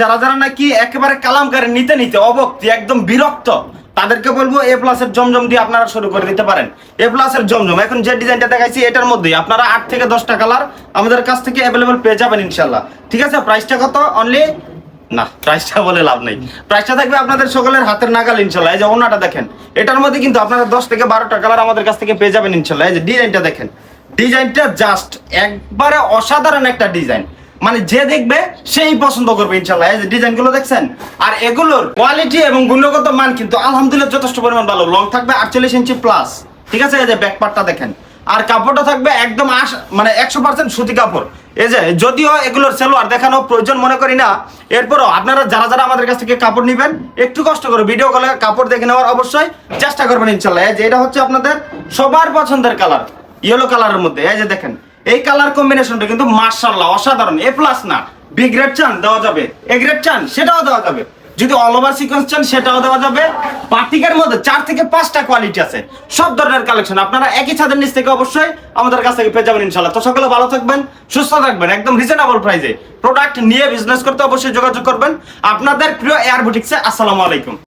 যারা যারা নাকি একেবারে নিতে অবক্তি একদম বিরক্ত, তাদেরকে বলব এ জমজম দিয়ে আপনারা শুরু করে দিতে পারেন। এ প্লাসের জমজম, এখন যে ডিজাইনটা দেখাইছি, এটার মধ্যেই আপনারা আট থেকে দশটা কালার আমাদের কাছ থেকে অ্যাভেলেবল পেয়ে যাবেন ইনশাল্লাহ ঠিক আছে প্রাইসটা কত? অনলি না প্রাইসটা বলে লাভ নেই। প্রাইসটা থাকবে আপনাদের সকলের হাতের নাগাল ইনশাল্লাহ এই যে ওনাটা দেখেন, এটার মধ্যে কিন্তু আপনারা দশ থেকে বারোটা কালার আমাদের কাছ থেকে পেয়ে যাবেন ইনশাল্লাহ এই যে ডিজাইনটা দেখেন ডিজাইনটা জাস্ট একবারে অসাধারণ একটা ডিজাইন মানে যে দেখবে, সেই পছন্দ করবে ইনশাল্লাহ। ডিজাইনগুলো দেখছেন? আর এগুলোর কোয়ালিটি এবং গুণগত মান কিন্তু আলহামদুলিল্লাহ যথেষ্ট পরিমাণ ভালো। লং থাকবে আটচল্লিশ ইঞ্চি প্লাস ঠিক আছে? এই যে ব্যাক পার্টটা দেখেন। আর কাপড়টা থাকবে একদম আশ মানে একশো পার্সেন্ট সুতি কাপড়। এই যে, যদিও এগুলোর সেলোয়ার দেখানো প্রয়োজন মনে করি না, এরপরও আপনারা যারা যারা আমাদের কাছ থেকে কাপড় নেবেন, একটু কষ্ট করে ভিডিও কলে কাপড় দেখে নেওয়ার অবশ্যই চেষ্টা করবেন ইনশাল্লাহ। এই যে, এটা হচ্ছে আপনাদের সবার পছন্দের কালার ইয়েলো কালারের মধ্যে। এই যে দেখেন এই কালার কম্বিনেশনটা কিন্তু মার্শাল্লাহ অসাধারণ। এ প্লাস না। বি গ্রেড চান, দেওয়া যাবে। এ গ্রেড চান, সেটাও দেওয়া যাবে। যদি অল ওভার সিকোয়েন্স চান, সেটাও দেওয়া যাবে। বাটিকের মধ্যে চার থেকে পাঁচটা কোয়ালিটি আছে। সব ধরনের কালেকশন আপনারা একই ছাদের নিচ থেকে অবশ্যই আমাদের কাছ থেকে পেয়ে যাবেন ইনশাল্লাহ তো সকলে ভালো থাকবেন, সুস্থ থাকবেন, একদম রিজনেবল প্রাইসে প্রোডাক্ট নিয়ে বিজনেস করতে অবশ্যই যোগাযোগ করবেন। আপনাদের প্রিয় এয়ার বুটিক্সে আসসালামু আলাইকুম।